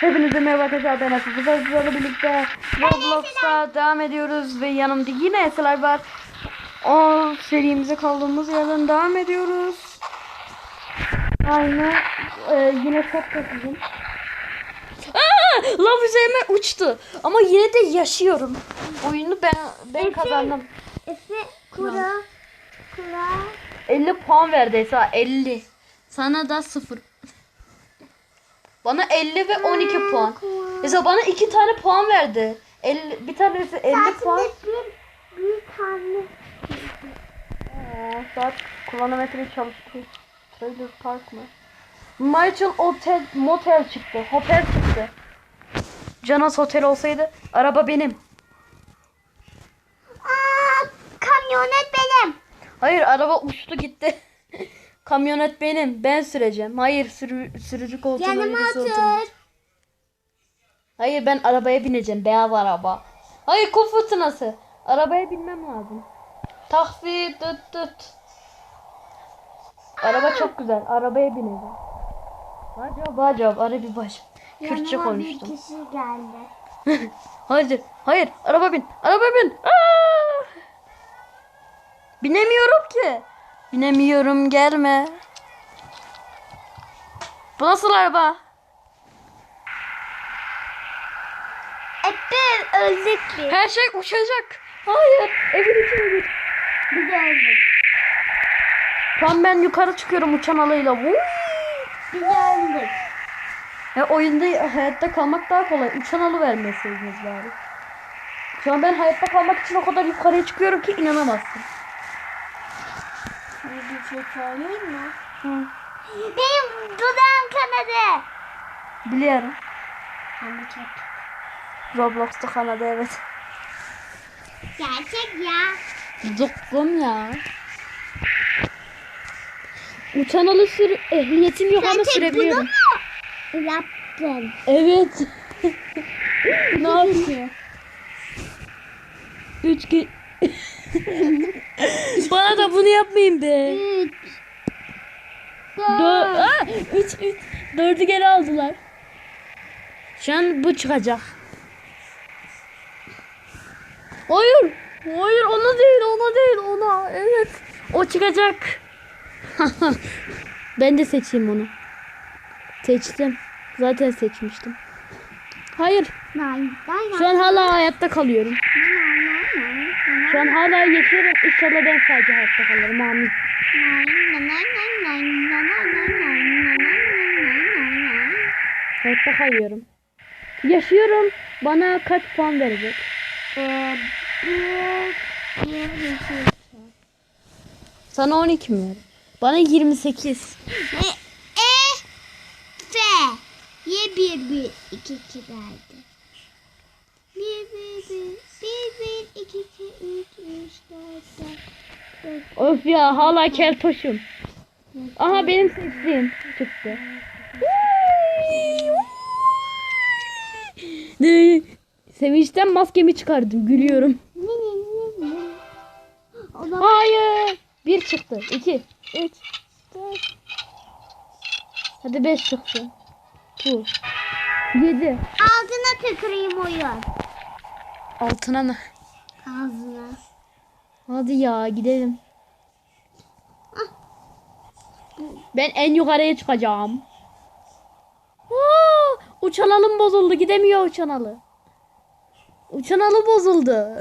Hepinize merhaba arkadaşlar ben Aslı Sizlerle birlikte Roblox'ta devam ediyoruz ve yanımda yine Eseler var. O serimize kaldığımız yerden devam ediyoruz. Aynı e, yine çok kötüyüm. Aa, lav üzerime uçtu. Ama yine de yaşıyorum. Oyunu ben ben kazandım. Efe kura kura 50 puan verdi Esa 50. Sana da 0. Bana 50 ve 12 puan. Esa bana 2 tane puan verdi. 50, bir tanesi 50 puan. bir bir tane Aa, saat kronometre çalıştı. Trailer Park mı? Michael Hotel Motel çıktı. Hotel çıktı. Canas Hotel olsaydı araba benim. Aa, kamyonet benim. Hayır araba uçtu gitti. Kamyonet benim. Ben süreceğim. Hayır sürü, sürücü koltuğuna Yanıma birisi otur. Hayır ben arabaya bineceğim. Beyaz araba. Hayır kum fırtınası. Arabaya binmem lazım. Taksi tut tut. Araba çok güzel. Arabaya bineceğim. Bacab bacab. Ara bir baş. Kürtçe Yanıma bir konuştum. kişi geldi. Hayır. Hayır. Araba bin. Araba bin. Aa! Binemiyorum ki. Binemiyorum. Gelme. Bu nasıl araba? Efe öldük biz. Her şey uçacak. Hayır. Evin içine git. Biz öldük. Tam ben yukarı çıkıyorum uçan alıyla. Vuuu. Biz öldük. Ya oyunda hayatta kalmak daha kolay. Uçan alı vermeseydiniz bari. Şu an ben hayatta kalmak için o kadar yukarıya çıkıyorum ki inanamazsın. Söyleyeyim mi? Hı. Benim dudağım kanadı. Biliyorum. Ama çok Roblox'ta kanadı evet. gerçek ya. Zıkkım ya. Uçan alı sür ehliyetim yok ama Gerçek bunu sürebiliyorum. mu yaptın? Evet. ne yapıyor? Üç gün. Bunu yapmayın be. Üç. Dö Aa, üç, üç. Dördü geri aldılar. Şu an bu çıkacak. Hayır. Hayır ona değil ona değil ona. Evet. O çıkacak. ben de seçeyim onu. Seçtim. Zaten seçmiştim. Hayır. Şu an hala hayatta kalıyorum. Şu an hala yaşıyorum. İnşallah ben sadece hayatta kalırım. Amin. Hayatta kalıyorum. Yaşıyorum. Bana kaç puan verecek? Sana 12 mi verir? Bana 28. F. Ye bir bir iki iki verdi. Bir bir bir bir bir iki iki üç üç dört dört. Of ya hala keltoşum. Aha benim seçtiğim çıktı. Sevinçten maskemi çıkardım. Gülüyorum. Hayır. Bir çıktı. iki, Üç. Dört. Hadi beş çıktı. Bu. Yedi. ağzına tüküreyim oyun. Altına mı? Ağzına. Hadi ya gidelim. Ben en yukarıya çıkacağım. Aa, uçan alım bozuldu. Gidemiyor uçan alı. Uçan alı bozuldu.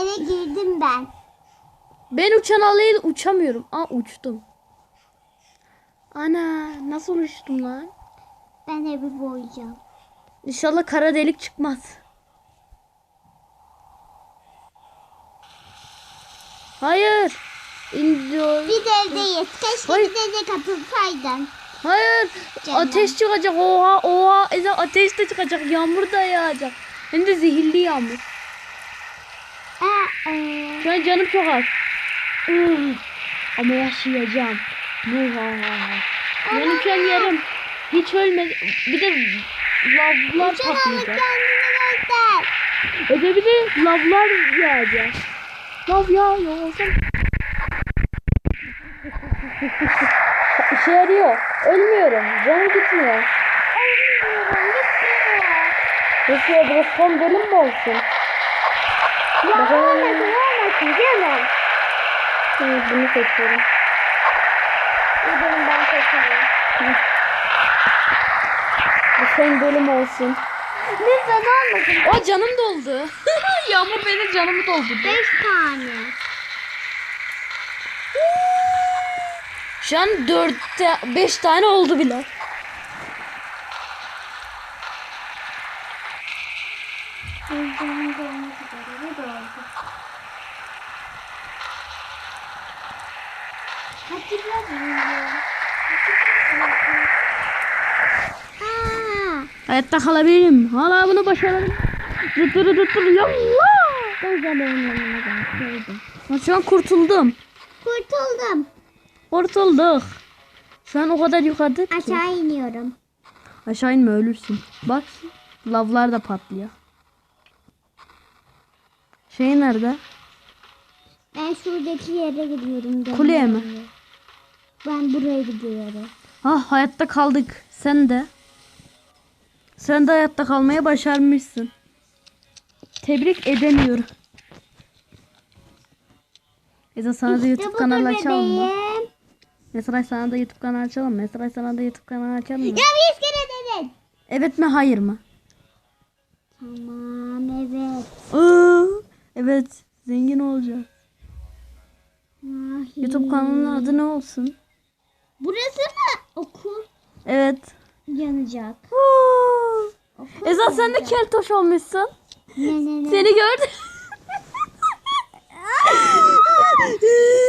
Eve girdim ben. ben uçan alıyla uçamıyorum. Aa uçtum. Ana nasıl uçtum lan? Ben evi boyayacağım. İnşallah kara delik çıkmaz. Hayır. İndiyor. Biz evdeyiz. Keşke Hayır. bize de katılsaydın. Hayır. Canım. Ateş çıkacak. Oha oha. Eza ateş de çıkacak. Yağmur da yağacak. Hem de zehirli yağmur. Aa, Şu an canım çok az. Ama yaşayacağım. Muha. Benim şu an yarım. Hiç ölmedi. Bir de lavlar patlayacak. göster. Öde bir de lavlar yağacak. Lav yağıyor olsun. İşe yarıyor. Ölmüyorum. Canım gitmiyor. ölmüyorum. Lütfen. Öfya biraz son bölüm mü olsun? Ya olmasın olmasın canım. Evet, bunu seçiyorum. İyi benim ben seçerim. Bu son bölüm olsun. Lütfen olmasın. O canım doldu. Yağmur benim canımı doldurdu. Beş tane. Şu an dörtte beş tane oldu bile. Gözlerim dolmak Hayatta kalabilirim. Hala bunu başarırım. Dıtırı dıtırı yallah. ben benim yanıma gelseydim. Ben Şu an kurtuldum. Kurtuldum. Kurtulduk. Şu an o kadar yukarıda ki. Aşağı iniyorum. Aşağı inme ölürsün. Bak lavlar da patlıyor. Şey nerede? Ben şuradaki yere gidiyorum. Kuleye mi? Ben buraya gidiyorum. Ah hayatta kaldık. Sen de. Sen de hayatta kalmaya başarmışsın. Tebrik edemiyorum. Eza sana da YouTube kanalı açalım mı? Mesela sana da YouTube kanalı açalım mı? Mesela sana da YouTube kanalı açalım mı? Ya bir kere dedin. Evet mi hayır mı? Tamam evet. Aa, evet zengin olacağız. Ah, YouTube kanalının adı ne olsun? Burası mı? Okul Evet. Yanacak. Aa, Okul Eza sen de keltoş olmuşsun. Ne ne ne. Seni gördüm.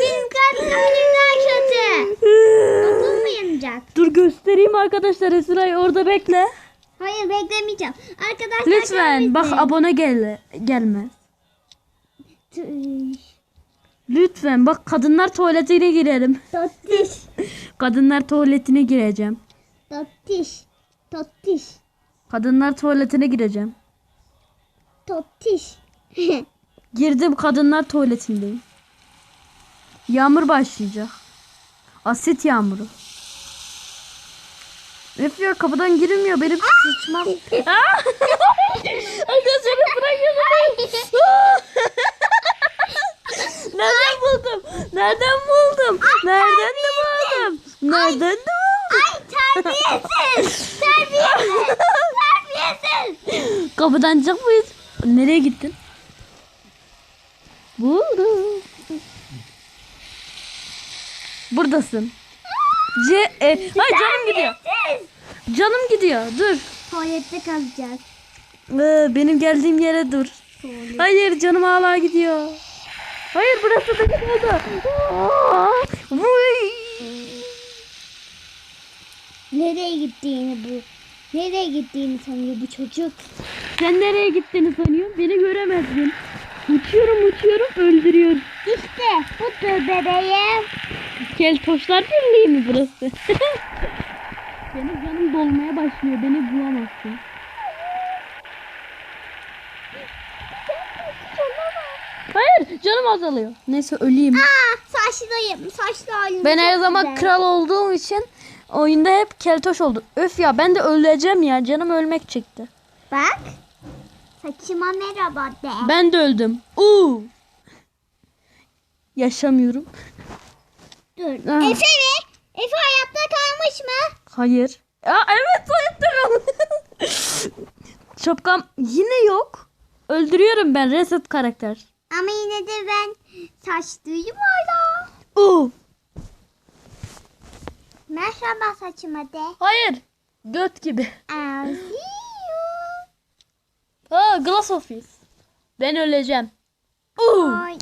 Benim kalbimden kötü. Okul mu yanacak? Dur göstereyim arkadaşlar Esra'yı orada bekle. Hayır beklemeyeceğim. Arkadaşlar Lütfen bak abone gel gelmez. Tüh. Lütfen bak kadınlar tuvaletine girelim. Kadınlar tuvaletine gireceğim. Tottiş. Tottiş. Kadınlar tuvaletine gireceğim. Tottiş. Girdim kadınlar tuvaletindeyim. Yağmur başlayacak. Asit yağmuru. Öf ya kapıdan girilmiyor benim sıçmam. Aa! Arkadaşlar bırakın. Nereden buldum? Nereden buldum? Nereden de buldum? Nereden de? Terbiyesiz. Terbiyesiz. Terbiyesiz. Kapıdan çık mıyız? Nereye gittin? Buldum. Buradasın. C e, Ay canım gidiyor. Canım gidiyor. Dur. Tuvalette kalacağız. Ee, benim geldiğim yere dur. Hayır canım hala gidiyor. Hayır burası da gitmedi. Aa, vuy. Nereye gittiğini bu? Nereye gittiğini sanıyor bu çocuk. Sen nereye gittiğini sanıyorsun? Beni göremezsin. Uçuyorum uçuyorum öldürüyorum. İşte budur bebeğim. Keltoşlar Birliği mi burası? Benim canım dolmaya başlıyor. Beni bulamazsın. Hayır canım azalıyor. Neyse öleyim. Aa saçlıyım. Saçlı halim. Ben her zaman güzel. kral olduğum için oyunda hep keltoş oldu. Öf ya ben de öleceğim ya. Canım ölmek çekti. Bak. Saçıma merhaba de. Ben de öldüm. Uuu. Yaşamıyorum. Dur. Ah. Efe mi? Efe hayatta kalmış mı? Hayır. Ya evet hayatta kaldım. Şapkam yine yok. Öldürüyorum ben reset karakter. Ama yine de ben saçlıyım hala. Uuu. Merhaba saçıma de. Hayır. Göt gibi. I'll see you. Aa Glass Office. Ben öleceğim. Uuu. Ay.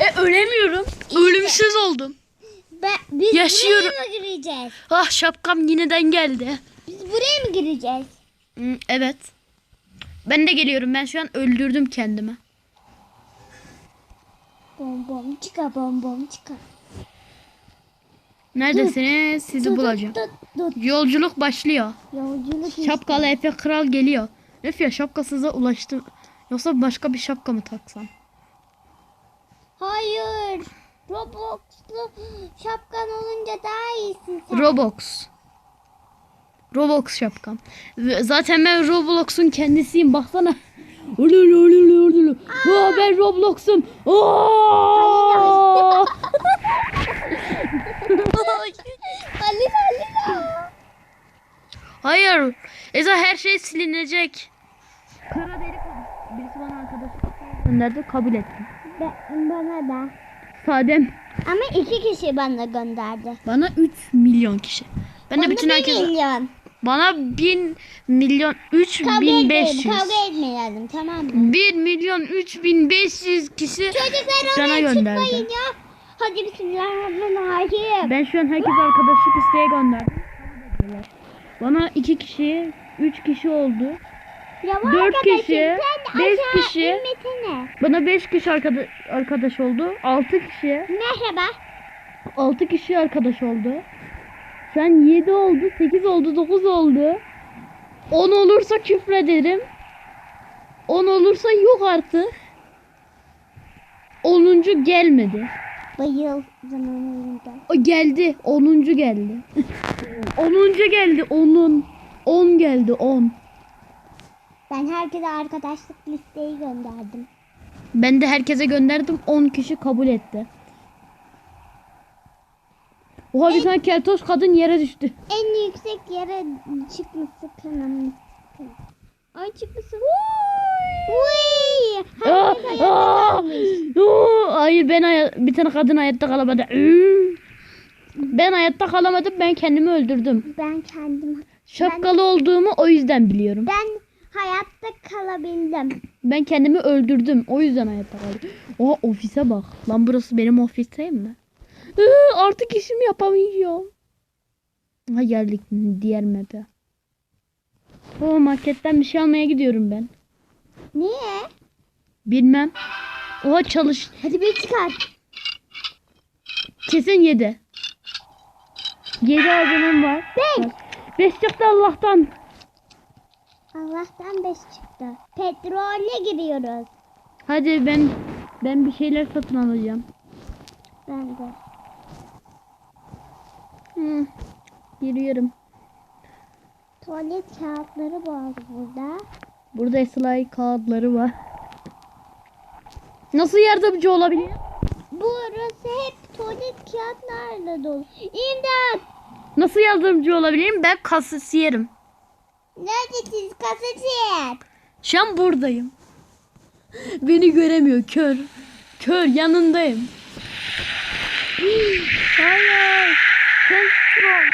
E ölemiyorum. Ölümsüz oldum. Ben, biz Yaşıyorum. buraya mı gireceğiz? Ah şapkam yeniden geldi. Biz buraya mı gireceğiz? Hmm, evet. Ben de geliyorum. Ben şu an öldürdüm kendimi. Bom bom çıka bom bom çıka. Neredesiniz? Sizi bulacağım. Yolculuk başlıyor. Yolculuk. Şapkalı Efe Kral geliyor. Öf ya şapkasıza ulaştım. Yoksa başka bir şapka mı taksam? Hayır. Roblox'lu şapkan olunca daha iyisin sen. Roblox. Roblox şapkam. Zaten ben Roblox'un kendisiyim baksana. Ululu ululu ululu. Aa, ben Roblox'um. Aa! Hayır. Eza her şey silinecek. Kara kabul. Birisi bana arkadaş gönderdi kabul ettim. Ben, bana da. Sadem Ama iki kişi bana gönderdi. bana 3 milyon kişi. Ben de Bana bütün bir herkese milyon. bana 1000 milyon Kavga etmeyelim. 3500 Kavga etmeyelim tamam mı? 1 milyon 3500 kişi Çocuklar Bana oraya gönderdi. çıkmayın ya. Hadi bismillahirrahmanirrahim. Ben şu an herkese arkadaşlık isteğe gönderdim. Bana 2 kişi, 3 kişi oldu. Ya Dört kişi, beş kişi. Bana 5 kişi arkadaş arkadaş oldu. 6 kişi, Merhaba. 6 kişi arkadaş oldu. Sen 7 oldu, 8 oldu, 9 oldu. 10 olursa küfrederim. 10 olursa yok artık. 10. gelmedi. Bayıl zamanında. O geldi. 10. geldi. 10. geldi. 10'un. 10 geldi 10. Ben herkese arkadaşlık listeyi gönderdim. Ben de herkese gönderdim. 10 kişi kabul etti. Oha bir tane keltoş kadın yere düştü. En yüksek yere çıkması kanalımız. Ay çıkması. Uy! Aa, Herkes hayatta aa, kalmış. Ben bir tane kadın hayatta kalamadı. Ben hayatta kalamadım. Ben kendimi öldürdüm. Ben kendim Şapkalı olduğumu o yüzden biliyorum. ben hayatta kalabildim. Ben kendimi öldürdüm. O yüzden hayatta kaldım. Oha ofise bak. Lan burası benim ofis değil mi? Artık işimi yapamayacağım. Ha geldik diğer map'e. O marketten bir şey almaya gidiyorum ben. Niye? Bilmem. Oha çalış. Hadi bir çıkar. Kesin 7. 7 adamım var. Beş. 5 çıktı Allah'tan. Allah'tan 5 çıktı. Petrole giriyoruz. Hadi ben ben bir şeyler satın alacağım. Ben de. Hı. Giriyorum. Tuvalet kağıtları var burada. Burada slide kağıtları var. Nasıl yardımcı olabilir? Burası hep tuvalet kağıtlarla dolu. İmdat! Nasıl yardımcı olabilirim? Ben kasisiyerim. Neredesiniz kasacı? Şu an buradayım. Beni göremiyor kör. Kör yanındayım. Hayır. Sen strong.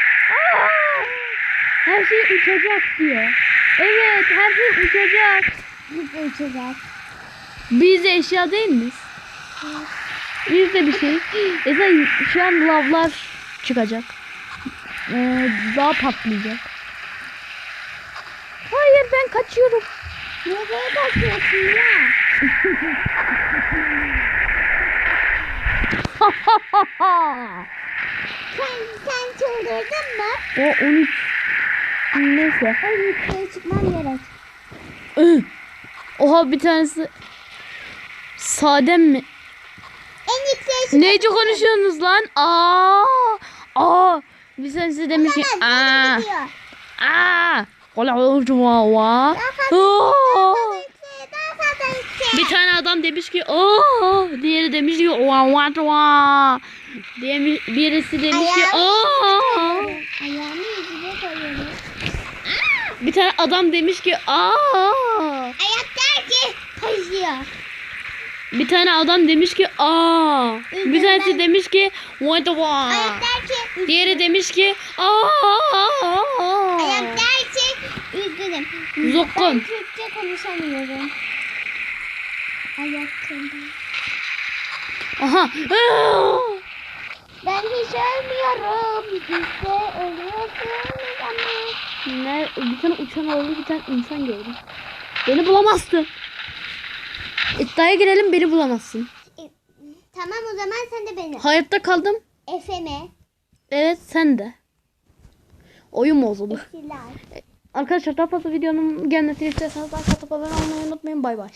Her şey uçacak diyor. Evet her şey uçacak. Biz de uçacağız. Biz de eşya değil miyiz? Biz de bir şey. Mesela şu an lavlar çıkacak. Ee, daha patlayacak. Hayır ben kaçıyorum. Nereye bakıyorsun ya? Sen, sen çıldırdın mı? o 13. Neyse. En yükseğe çıkman gerek. Oha bir tanesi Sadem mi? En yükseğe çık. Neyce konuşuyorsunuz lan? Aa! Aa! Bir tanesi demiş ki aa! Aa! Kola va. Bir tane adam demiş ki aa! Diğeri demiş ki va va va. Diye birisi demiş ki koyuyorum. Bir tane adam demiş ki aa! Ayak der ki koşuyor. Bir tane adam demiş ki aa. Bir tanesi demiş ki what the der ki Diğeri demiş ki aa. Ayak der ki üzgünüm. Zokkum. Ben Türkçe konuşamıyorum. Ayak. Aha. Ben hiç ölmüyorum. Siz de ölüyorsunuz ama. Ne? Bir tane uçan oldu bir tane insan gördüm. Beni bulamazsın. İddiaya girelim beni bulamazsın. E, tamam o zaman sen de beni. Hayatta kaldım. Efeme. Evet sen de. Oyun bozuldu. Silah. Arkadaşlar daha fazla videonun gelmesini istiyorsanız like atıp abone olmayı unutmayın. Bay bay.